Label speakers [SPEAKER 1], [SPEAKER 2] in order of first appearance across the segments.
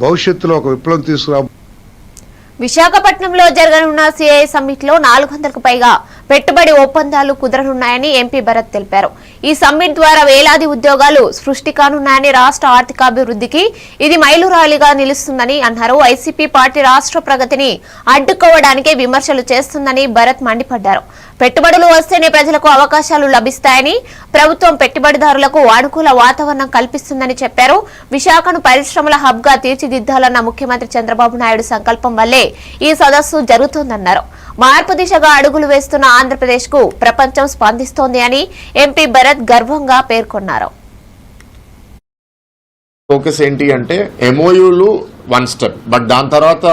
[SPEAKER 1] భవిష్యత్తులో ఒక విప్లవం తీసుకురా
[SPEAKER 2] విశాఖపట్నంలో జరగనున్న సిఐ సమ్మిట్లో నాలుగు వందలకు పైగా పెట్టుబడి ఒప్పందాలు కుదరనున్నాయని ఎంపీ భరత్ తెలిపారు. ఈ సమ్మిట్ ద్వారా వేలాది ఉద్యోగాలు సృష్టి కానున్నాయని రాష్ట్ర ఆర్థికాభివృద్ధికి ఇది మైలురాలిగా నిలుస్తుందని అన్నారు. వైసీపీ పార్టీ రాష్ట్ర ప్రగతిని అడ్డుకోవడానికే విమర్శలు చేస్తుందని భరత్ మండిపడ్డారు. పెట్టుబడులు వస్తేనే ప్రజలకు అవకాశాలు లభిస్తాయని ప్రభుత్వం పెట్టుబడిదారులకు అనుకూల వాతావరణం కల్పిస్తుందని చెప్పారు. విశాఖను పరిశ్రమల హబ్గా తీర్చిదిద్దాలన్న ముఖ్యమంత్రి చంద్రబాబు నాయుడు సంకల్పం వల్లే ఈ సదస్సు జరుగుతోందన్నారు. మార్పు దిశగా అడుగులు వేస్తున్న ఆంధ్రప్రదేశ్కు ప్రపంచం స్పందిస్తోంది అని ఎంపీ భరత్ గర్వంగా పేర్కొన్నారు.
[SPEAKER 3] ఫోకస్ ఏంటి అంటే ఎంఓయూలు వన్ స్టెప్ బట్ దాని తర్వాత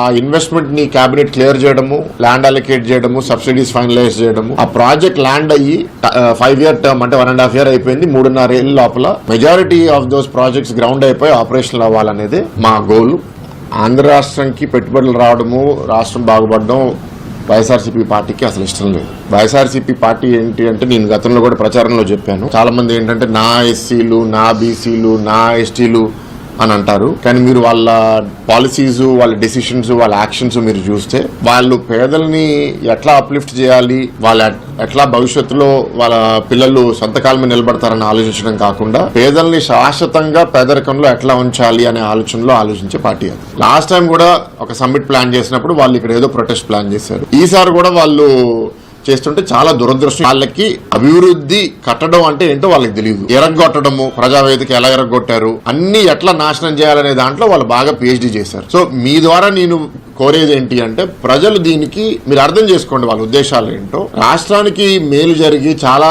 [SPEAKER 3] ఆ ఇన్వెస్ట్మెంట్ని క్యాబినెట్ క్లియర్ చేయడము ల్యాండ్ అలొకేట్ చేయడము సబ్సిడీస్ ఫైనలైజ్ చేయడము. ఆ ప్రాజెక్ట్ ల్యాండ్ అయ్యి ఫైవ్ ఇయర్ టర్మ్ అంటే వన్ అండ్ హాఫ్ ఇయర్ అయిపోయింది. మూడున్నర ఏళ్ళ లోపల majority of those projects ground అయిపోయి ఆపరేషనల్ అవ్వాలనేది మా గోల్ ఆంధ్ర రాష్ట్రంకి పెట్టుబడులు రావడము రాష్ట్రం బాగుపడడం వైఎస్ఆర్సీపీ పార్టీకి అసలు ఇష్టం లేదు. వైఎస్ఆర్సీపీ పార్టీ ఏంటి అంటే నేను గతంలో కూడా ప్రచారంలో చెప్పాను. చాలా మంది ఏంటంటే నా ఎస్సీలు నా బీసీలు నా ఎస్టీలు అని అంటారు. కానీ మీరు వాళ్ళ పాలసీస్ వాళ్ళ డెసిషన్స్ వాళ్ళ యాక్షన్స్ మీరు చూస్తే వాళ్ళు పేదల్ని ఎట్లా అప్లిఫ్ట్ చేయాలి వాళ్ళ ఎట్లా భవిష్యత్తులో వాళ్ళ పిల్లలు సొంత మీద నిలబడతారని ఆలోచించడం కాకుండా పేదల్ని శాశ్వతంగా పేదరికంలో ఎట్లా ఉంచాలి అనే ఆలోచనలో ఆలోచించే పార్టీ అది. లాస్ట్ టైం కూడా ఒక సమ్మిట్ ప్లాన్ చేసినప్పుడు వాళ్ళు ఇక్కడ ఏదో ప్రొటెస్ట్ ప్లాన్ చేశారు. ఈసారి కూడా వాళ్ళు చేస్తుంటే చాలా దురదృష్టం. వాళ్ళకి అభివృద్ధి కట్టడం అంటే ఏంటో వాళ్ళకి తెలియదు ఎరగొట్టడము ప్రజావేదిక ఎలా ఎరగొట్టారు అన్ని ఎట్లా నాశనం చేయాలనే దాంట్లో వాళ్ళు బాగా పిహెచ్డి చేశారు. సో మీ ద్వారా నేను కోరేది ఏంటి అంటే ప్రజలు దీనికి మీరు అర్థం చేసుకోండి వాళ్ళ ఉద్దేశాలు ఏంటో. రాష్ట్రానికి మేలు జరిగి చాలా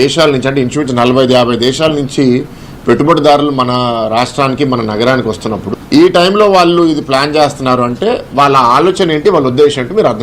[SPEAKER 3] దేశాల నుంచి అంటే ఇంచుమించు నలభై యాభై దేశాల నుంచి పెట్టుబడిదారులు మన రాష్ట్రానికి మన నగరానికి వస్తున్నప్పుడు ఈ టైంలో వాళ్ళు ఇది ప్లాన్ చేస్తున్నారు అంటే వాళ్ళ ఆలోచన ఏంటి వాళ్ళ ఉద్దేశం ఏంటి మీరు అర్థం